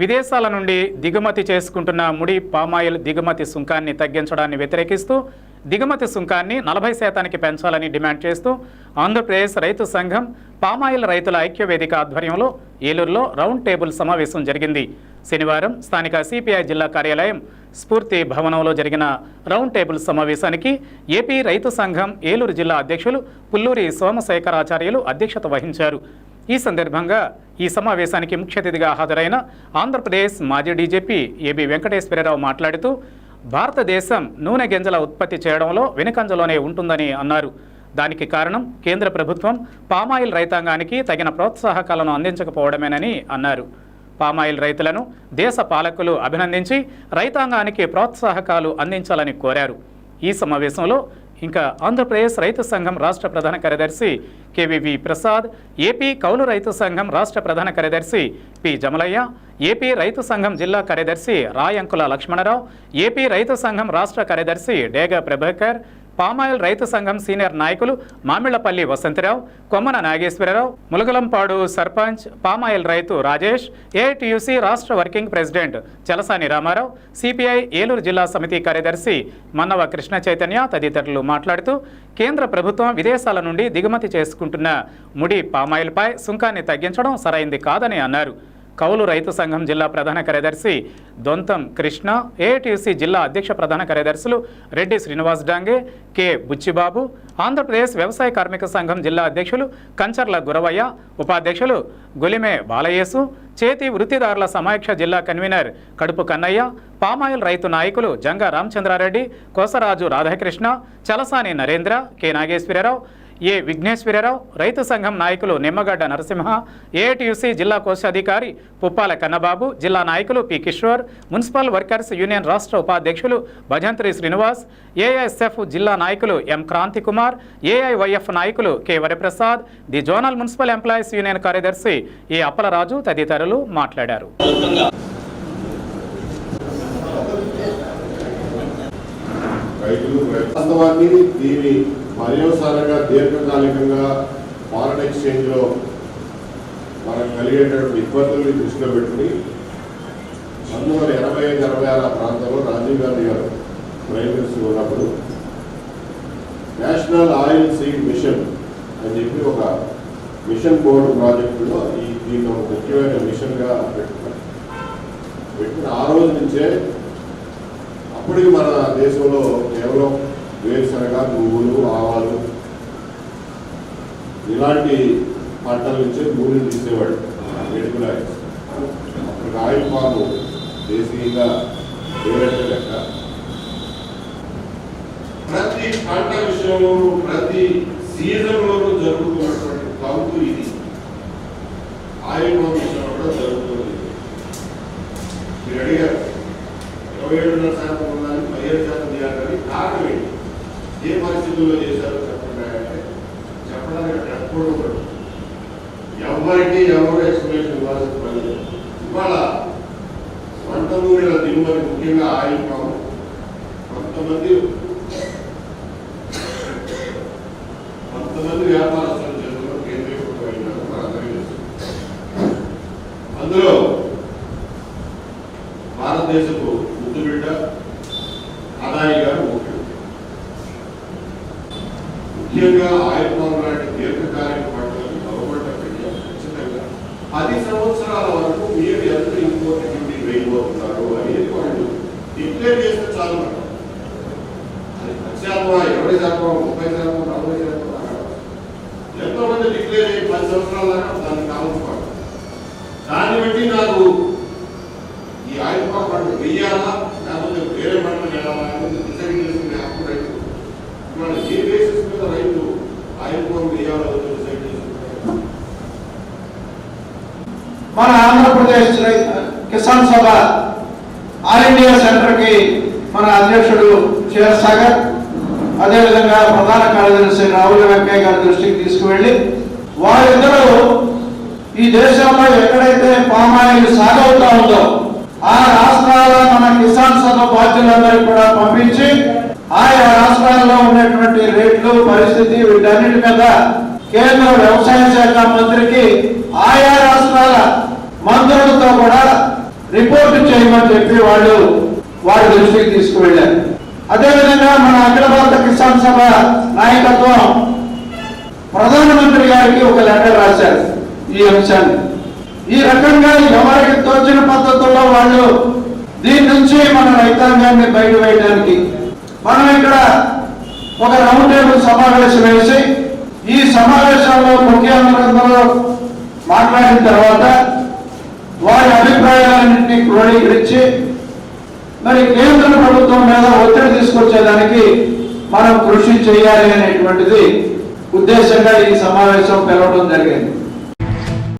విదేశాల నుండి దిగుమతి చేసుకుంటున్న ముడి పామాయిల్ దిగుమతి సుంకాన్ని తగ్గించడాన్ని వ్యతిరేకిస్తూ దిగుమతి సుంకాన్ని నలభై శాతానికి పెంచాలని డిమాండ్ చేస్తూ ఆంధ్రప్రదేశ్ రైతు సంఘం పామాయిల్ రైతుల ఐక్య వేదిక ఆధ్వర్యంలో ఏలూరులో రౌండ్ టేబుల్ సమావేశం జరిగింది. శనివారం స్థానిక సిపిఐ జిల్లా కార్యాలయం స్ఫూర్తి భవనంలో జరిగిన రౌండ్ టేబుల్ సమావేశానికి ఏపీ రైతు సంఘం ఏలూరు జిల్లా అధ్యక్షులు పుల్లూరి సోమశేఖరాచార్యులు అధ్యక్షత వహించారు. ఈ సందర్భంగా ఈ సమావేశానికి ముఖ్య అతిథిగా హాజరైన ఆంధ్రప్రదేశ్ మాజీ డీజీపీ ఏబి వెంకటేశ్వరరావు మాట్లాడుతూ భారతదేశం నూనె గింజల ఉత్పత్తి చేయడంలో వెనుకంజలోనే ఉంటుందని అన్నారు. దానికి కారణం కేంద్ర ప్రభుత్వం పామాయిల్ రైతాంగానికి తగిన ప్రోత్సాహకాలను అందించకపోవడమేనని అన్నారు. పామాయిల్ రైతులను దేశ పాలకులు అభినందించి రైతాంగానికి ప్రోత్సాహకాలు అందించాలని కోరారు. ఈ సమావేశంలో ఇంకా ఆంధ్రప్రదేశ్ రైతు సంఘం రాష్ట్ర ప్రధాన కార్యదర్శి కేవీవి ప్రసాద్ ఏపీ కౌలు రైతు సంఘం రాష్ట్ర ప్రధాన కార్యదర్శి పి. జమలయ్య ఏపీ రైతు సంఘం జిల్లా కార్యదర్శి రాయంకుల లక్ష్మణరావు ఏపీ రైతు సంఘం రాష్ట్ర కార్యదర్శి డేగ ప్రభాకర్ పామాయిల్ రైతు సంఘం సీనియర్ నాయకులు మామిళ్ళపల్లి వసంతరావు కొమ్మన నాగేశ్వరరావు ములగలంపాడు సర్పంచ్ పామాయిల్ రైతు రాజేష్ ఏఐటియుసి రాష్ట్ర working president Chalasani Rama Rao CPI Eluru జిల్లా సమితి కార్యదర్శి మన్నవ కృష్ణ చైతన్య తదితరులు మాట్లాడుతూ కేంద్ర ప్రభుత్వం విదేశాల నుండి దిగుమతి చేసుకుంటున్న ముడి పామాయిల్పై సుంకాన్ని తగ్గించడం సరైంది కాదని అన్నారు. కౌలు రైతు సంఘం జిల్లా ప్రధాన కార్యదర్శి దొంతం కృష్ణ ఏఐటిసి జిల్లా అధ్యక్ష ప్రధాన కార్యదర్శులు రెడ్డి శ్రీనివాస్ డాంగే కె బుచ్చిబాబు ఆంధ్రప్రదేశ్ వ్యవసాయ కార్మిక సంఘం జిల్లా అధ్యక్షులు కంచర్ల గురవయ్య ఉపాధ్యక్షులు గొలిమే బాలయేసు చేతి వృత్తిదారుల సమాఖ్య జిల్లా కన్వీనర్ కడుపు కన్నయ్య పామాయిల్ రైతు నాయకులు జంగా రామచంద్రారెడ్డి కోసరాజు రాధాకృష్ణ చలసాని నరేంద్ర కె నాగేశ్వరరావు ఏ విఘ్నేశ్వరరావు రైతు సంఘం నాయకులు నిమ్మగడ్డ నరసింహ ఏటీయూసీ జిల్లా కోశాధికారి పుప్పాల కన్నబాబు జిల్లా నాయకులు P Kishore municipal workers union రాష్ట్ర ఉపాధ్యక్షులు భజంత్రి శ్రీనివాస్ ఏఐఎస్ఎఫ్ జిల్లా నాయకులు ఎం క్రాంతి కుమార్ ఏఐవైఎఫ్ నాయకులు K Varaprasad the zonal municipal employees union కార్యదర్శి ఏ అప్పలరాజు తదితరులు మాట్లాడారు. రైతులు వాస్తవాన్ని దీని పర్యవసానంగా దీర్ఘకాలికంగా ఫారెన్ ఎక్స్చేంజ్లో మనకు కలిగేటటువంటి ఇబ్బందుల్ని దృష్టిలో పెట్టుకుని పంతొమ్మిది వందల ఎనభై ఐదు అరవై ఆరు ఆ ప్రాంతంలో రాజీవ్ గాంధీ గారు ప్రైమ్ మినిస్టర్ ఉన్నప్పుడు నేషనల్ ఆయిల్ సీడ్ మిషన్ అని చెప్పి ఒక మిషన్ బోర్డు ప్రాజెక్టులో ఈ దీన్ని ఒక ముఖ్యమైన మిషన్గా పెట్టుకున్నారు. పెట్టిన ఆ రోజు నుంచే అప్పటికి మన దేశంలో కేవలం వేరుశనగ నువ్వులు ఆవాలు. ఇలాంటి పంటల నుంచి భూమిని తీసేవాడు. మెడికల్ ఆయిల్స్ అప్పటికి ఆయిల్ పాము దేశీయంగా వేరే లెక్క. ప్రతి పంట విషయంలోనూ ప్రతి సీజన్లోనూ జరుగుతున్నటువంటి తంతు ఇది. ఆయిల్ పామ్ విషయంలో కూడా జరుగుతుంది మీరు అడిగారు ఇరవై ఏడున్నర శాతం ఉందని పదిహేడు శాతం చేయాలని కారణం ఏంటి ఏ పరిస్థితుల్లో చేశారో చెప్పండి. అంటే చెప్పడానికి అక్కడ ఎప్పుడు ఎవరికి ఎవరు ఎక్స్ప్లెనేషన్ ఇవ్వాల్సిన పని ఇవాళ వంట నూనెల దిగుమతి ముఖ్యంగా ఆయిల్ పాము కొంతమంది కొంతమంది వ్యాపారస్తుల చేతుల్లో కేంద్రీకృతమైనారు మనందరికీ అందులో భారతదేశపు ముఖ్యంగా ఆయుర్ లాంటి దీర్ఘకాలిక పంటలకు గవర్నమెంట్ ఆఫ్ ఇండియా ఖచ్చితంగా పది సంవత్సరాల వరకు మీరు ఎంత ఇంపోర్ట్ డ్యూటీ వేయబోతున్నారు అనేది వాళ్ళు డిక్లేర్ చేస్తే చాలు అది పది శాతం ఇరవై శాతం ముప్పై శాతం నలభై శాతం ఎంతో మంది డిక్లేర్ అయ్యి పది సంవత్సరాల దాకా దాన్ని కావచ్చు దాన్ని బట్టి నాకు ఈ ఆయుధ పంట వెయ్యాలా లేకపోతే వేరే పంటలు వెళ్ళాలా అనేది డిసైడ్ చేసుకునే హక్కు రైతు ఇవాళ ఏ బేసిస్ మీద రైతు ఆయుధ పంట వెయ్యాలో డిసైడ్ చేసుకుంటారు మన ఆంధ్రప్రదేశ్ కిసాన్ సభ ఆల్ ఇండియా సెంటర్కి మన అధ్యక్షుడు చీర సాగర్ అదేవిధంగా ప్రధాన కార్యదర్శి రాహుల్ వెంకయ్య గారి దృష్టికి తీసుకువెళ్ళి వారిద్దరూ ఈ దేశంలో ఎక్కడైతే పామాయిల్ సాగవుతా ఉందో ఆ రాష్ట్రాల మన కిసాన్ సభ బాధ్యులందరికీ కూడా పంపించి ఆయా రాష్ట్రాల్లో ఉన్నటువంటి రేట్లు పరిస్థితి వీటన్నిటి మీద కేంద్ర వ్యవసాయ శాఖ మంత్రికి ఆయా రాష్ట్రాల మంత్రులతో కూడా రిపోర్ట్ చేయమని చెప్పి వాళ్ళు వారి దృష్టికి తీసుకువెళ్ళారు. అదేవిధంగా మన అఖిల భారత కిసాన్ సభ నాయకత్వం ప్రధానమంత్రి గారికి ఒక లెటర్ రాశారు ఈ అంశాన్ని. ఈ రకంగా ఎవరికి తోచిన పద్ధతుల్లో వాళ్ళు దీని నుంచి మన రైతాంగాన్ని బయట వేయడానికి మనం ఇక్కడ ఒక రౌండ్ టేబుల్ సమావేశం వేసి ఈ సమావేశంలో ముఖ్యమంత్రులు మాట్లాడిన తర్వాత వారి అభిప్రాయాలన్నింటినీ క్రోడీకరించి మరి కేంద్ర ప్రభుత్వం మీద ఒత్తిడి తీసుకొచ్చేదానికి మనం కృషి చేయాలి అనేటువంటిది ఉద్దేశంగా ఈ సమావేశం పిలవడం జరిగింది.